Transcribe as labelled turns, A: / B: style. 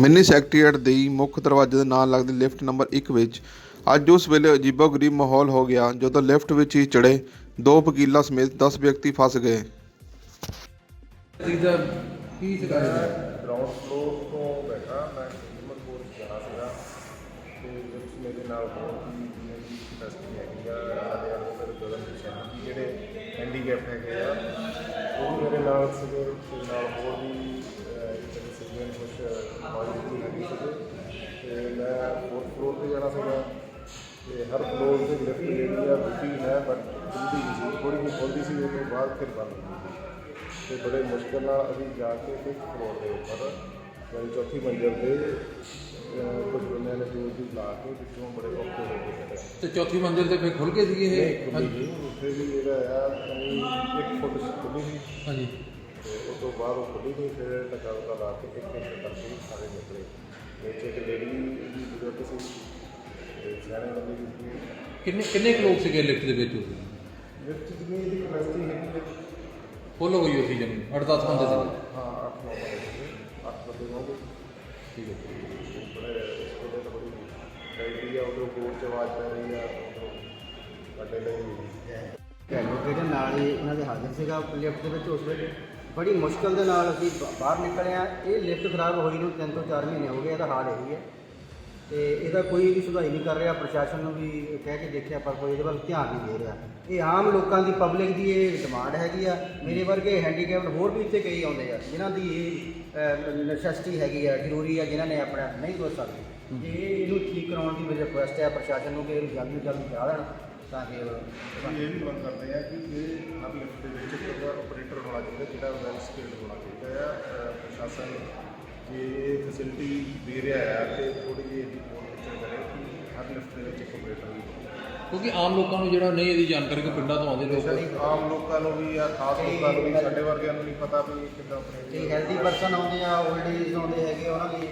A: Mini secretariat ਦੀ ਮੁੱਖ ਦਰਵਾਜ਼ੇ ਦੇ ਨਾਲ ਲੱਗਦੀ ਲਿਫਟ ਨੰਬਰ 1 ਵਿੱਚ ਅੱਜ ਉਸ ਵੇਲੇ ਅਜੀਬੋ-ਗਰੀਬ ਮਾਹੌਲ ਹੋ ਗਿਆ ਜਦੋਂ ਲਿਫਟ ਵਿੱਚ ਹੀ ਚੜੇ ਦੋ ਵਕੀਲਾਂ ਸਮੇਤ 10 ਵਿਅਕਤੀ ਫਸ ਗਏ।
B: ਇਹਦਾ ਕੀ ਸੀਗਾ ਇਹਦਾ?
C: ਗਰਾਊਂਡ ਫਲੋਰ ਤੋਂ ਬੈਠਾ ਮੈਂ ਹਿੰਮਤ ਕੋਲ ਜਾਣਾ ਸੀਗਾ। ਤੇ ਵਿੱਚ ਮੇਰੇ ਨਾਲ ਹੋਰ ਵੀ ਜਿਵੇਂ ਕਿ ਇੰਡਸਟਰੀ ਹੈਗੀ ਆ ਸਾਡੇ ਨਾਲ ਮੇਰੇ ਗਗਨ ਸ਼ਰਮਾ ਜੀ ਜਿਹੜੇ ਹੈਂਡੀਕੈਪ ਹੈਗੇ ਆ ਉਹ ਮੇਰੇ ਨਾਲ ਸੀਗੇ। ਤੇ ਨਾਲ ਹੋਰ ਵੀ ਜਿਹੜੇ ਸੀਗੇ ਕੁਝ ਮੌਜੂਦ ਹੈਗੇ ਸੀਗੇ ਤੇ ਮੈਂ ਫੋਰਥ ਫਲੋਰ ਤੇ ਜਾਣਾ ਸੀਗਾ ਤੇ ਹਰ ਫਲੋਰ ਤੇ ਲਿਫਟ ਜਿਹੜੀ ਆ ਰੁਕੀ ਹੈ ਬਟ ਖੁੱਲਦੀ ਨਹੀਂ ਸੀ ਥੋੜੀ ਜਿਹੀ ਖੁੱਲਦੀ ਸੀ ਉਸ ਤੋਂ ਬਾਅਦ ਫਿਰ ਬੰਦ ਹੋ ਗਈ ਤੇ ਬੜੇ ਮੁਸ਼ਕਲ ਨਾਲ ਅਸੀਂ ਜਾ ਕੇ ਫਿਫਥ ਫਲੋਰ ਦੇ ਉੱਪਰ ਯਾਨੀ ਚੌਥੀ ਮੰਜ਼ਿਲ ਤੇ ਅਹ, ਕੁਝ ਬੰਦਿਆਂ ਨੇ ਦੂਰ ਦੀ ਲਾ ਕੇ ਵਿੱਚੋਂ ਬੜੇ ਔਖੇ ਹੋ ਗਏ ਸਾਡੇ
B: ਤੇ ਚੌਥੀ ਮੰਜ਼ਿਲ ਤੇ ਫਿਰ ਖੁੱਲ ਗਏ ਸੀਗੇ ਇਹ
C: ਖੁੱਲੀ ਜੀ ਉੱਥੇ ਵੀ ਇਹਦਾ ਆ ਯਾਨੀ ਇੱਕ ਫੁੱਟ ਖੁੱਲੀ ਸੀ
B: ਹਾਂਜੀ
C: ਤੇ ਉਸ ਤੋਂ ਬਾਅਦ ਉਹ ਖੁੱਲੀ ਨਹੀਂ ਫਿਰ ਟਕਾ ਟਕਾ ਲਾ ਕੇ ਇੱਕ ਇੱਕ ਕਰਕੇ ਸਾਰੇ ਨਿਕਲੇ। ਵਿੱਚ ਇੱਕ ਲੇਡੀ ਦੀ ਬਜ਼ੁਰਗ ਸੀ ਤੇ ਸਿਆਣੇ ਬੰਦੇ ਵੀ
B: ਕਿੰਨੇ ਕਿੰਨੇ ਕੁ ਲੋਕ ਸੀਗੇ ਲਿਫਟ ਦੇ ਵਿੱਚ ਉਸ
C: ਵਿੱਚ ਜਿੰਨੀ ਇਹਦੀ ਕਪੈਸਿਟੀ ਹੈਗੀ ਹੈ
B: ਫੁੱਲ ਹੋਈ ਹੋਈ ਸੀ ਜਮੀ 8-10 ਬੰਦੇ ਸੀਗੇ।
C: ਹਾਂ 8 9 ਬੰਦੇ ਸੀਗੇ 8 ਬੰਦੇ
B: ਠੀਕ ਹੈ।
C: ਬੜੇ ਉਹਦੇ ਤਾਂ ਬੜੀ ਡਾਇਰੀ ਆ ਉਦੋਂ ਕੋਰਟ ਚ ਆਵਾਜ਼ ਪੈ ਰਹੀ ਆ ਉਦੋਂ ਵੱਡੇ ਲਈ
D: ਐਡਵੋਕੇਟ ਨਾਲ ਹੀ ਉਹਨਾਂ ਦੇ ਹਾਜ਼ਰ ਸੀਗਾ ਲਿਫਟ ਦੇ ਵਿੱਚ ਉਸ ਵੇਲੇ। ਬੜੀ ਮੁਸ਼ਕਲ ਦੇ ਨਾਲ ਅਸੀਂ ਬ- ਬਾਹਰ ਨਿਕਲੇ ਆ ਇਹ ਲਿਫਟ ਖਰਾਬ ਹੋਈ ਨੂੰ ਤਿੰਨ ਤੋਂ ਚਾਰ ਮਹੀਨੇ ਹੋ ਗਏ, ਇਹਦਾ ਹਾਲ ਇਹੀ ਹੈ। ਤੇ ਇਹਦਾ ਕੋਈ ਵੀ ਸੁਧਾਈ ਨਹੀਂ ਕਰ ਰਿਹਾ। ਪ੍ਰਸ਼ਾਸਨ ਨੂੰ ਵੀ ਕਹਿ ਕੇ ਦੇਖਿਆ, ਪਰ ਕੋਈ ਇਹਦੇ ਵੱਲ ਧਿਆਨ ਨਹੀਂ ਦੇ ਰਿਹਾ। ਇਹ ਆਮ ਲੋਕਾਂ ਦੀ ਪਬਲਿਕ ਦੀ ਇਹ ਡਿਮਾਂਡ ਹੈਗੀ ਆ। ਮੇਰੇ ਵਰਗੇ ਹੈਂਡੀਕੈਪਡ ਹੋਰ ਵੀ ਇੱਥੇ ਕਈ ਆਉਂਦੇ ਆ, ਜਿਨ੍ਹਾਂ ਦੀ ਇਹ ਨੈਸੈਸਿਟੀ ਹੈਗੀ ਆ, ਜ਼ਰੂਰੀ ਆ, ਜਿਨ੍ਹਾਂ ਨੇ ਆਪਣਾ ਨਹੀਂ ਤੁਰ ਸਕਦੇ ਜੇ ਇਹਨੂੰ ਠੀਕ ਕਰਾਉਣ ਦੀ ਮੇਰੀ ਰਿਕੁਐਸਟ ਹੈ ਪ੍ਰਸ਼ਾਸਨ ਨੂੰ ਕਿ ਇਹਨੂੰ ਜਲਦੀ ਤੋਂ ਜਲਦੀ ਕਰਾ ਦੇਣ ਤਾਂ ਕਿ ਉਹ-
C: ਅਸੀਂ ਇਹ ਵੀ ਮੰਗ ਕਰਦੇ ਆ ਕਿ ਇਹ ਹਰ ਲਿਫਟ ਦੇ ਵਿੱਚ ਇੱਕ ਆਪਰੇਟਰ ਹੋਣਾ ਚਾਹੀਦਾ ਜਿਹੜਾ ਵੈਲ ਸਕਿਲਡ ਹੋਣਾ ਚਾਹੀਦਾ ਆ ਪ੍ਰਸ਼ਾਸਨ ਜੇ ਇਹ ਫੈਸਿਲਿਟੀ ਦੇ ਰਿਹਾ ਆ ਤੇ ਥੋੜੀ ਜਿਹੀ ਇਹਦੀ ਹੋਰ ਪਿਕਚਰ ਕਰੇ ਕਿ ਹਰ ਲਿਫਟ ਦੇ ਵਿੱਚ ਇੱਕ ਆਪਰੇਟਰ ਵੀ ਹੋਵੇ।
B: ਕਿਉਂਕਿ ਆਮ ਲੋਕਾਂ ਨੂੰ ਜਿਹੜਾ ਨਹੀਂ ਇਹਦੀ ਜਾਣਕਾਰੀ ਕਿ ਪਿੰਡਾਂ ਤੋਂ ਆਉਂਦੇ ਲੋਕ
C: ਆਮ ਲੋਕਾਂ ਨੂੰ ਵੀ ਆ ਖਾਸ ਲੋਕਾਂ ਨੂੰ ਵੀ ਸਾਡੇ ਵਰਗਿਆਂ ਨੂੰ ਨਹੀਂ ਪਤਾ ਵੀ ਕਿੱਦਾਂ ਆਪਰੇਟ
D: ਹੈਲਦੀ ਪਰਸਨ ਆਉਂਦੇ ਆ 올ਡ ਏਜ ਆਉਂਦੇ ਹੈਗੇ ਉਹਨਾਂ ਲਈ